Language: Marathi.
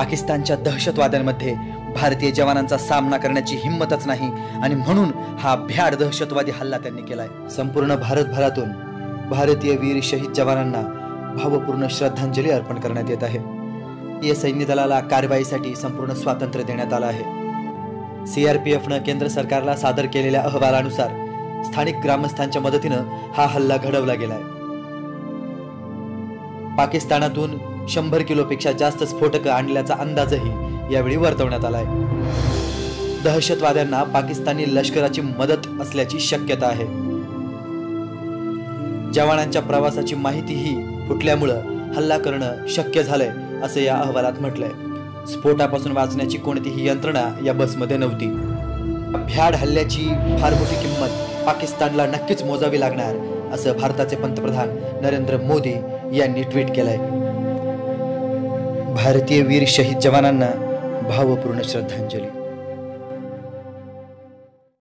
पाकिस्तानच्या दहशतवाद्यांमध्ये भारतीय जवानांचा सामना करण्याची हिंमतच नाही आणि म्हणून हा भ्याड दहशतवादी हल्ला त्यांनी केलाय. संपूर्ण भारतभरातून भारतीय वीर शहीद जवानांना भावपूर्ण श्रद्धांजली अर्पण करण्यात येत आहे. या सैन्य दलाला कारवाईसाठी संपूर्ण स्वातंत्र्य देण्यात आलं आहे. सीआरपीएफनं केंद्र सरकारला सादर केलेल्या अहवालानुसार स्थानिक ग्रामस्थांच्या मदतीनं हा हल्ला घडवला गेलाय. पाकिस्तानातून शंभर किलोपेक्षा जास्त स्फोटकं आणल्याचा अंदाजही यावेळी वर्तवण्यात आलाय. दहशतवाद्यांना पाकिस्तानी लष्कराची मदत असल्याची शक्यता आहे. जवानांच्या प्रवासाची माहितीही फुटल्यामुळं हल्ला करणं शक्य झालंय असं या अहवालात म्हटलंय. स्फोटापासून वाचण्याची कोणतीही यंत्रणा या बसमध्ये नव्हती. भ्याड हल्ल्याची फार मोठी किंमत पाकिस्तानला नक्कीच मोजावी लागणार असं भारताचे पंतप्रधान नरेंद्र मोदी यांनी ट्विट केलंय. भारतीय वीर शहीद जवानांना भावपूर्ण श्रद्धांजली.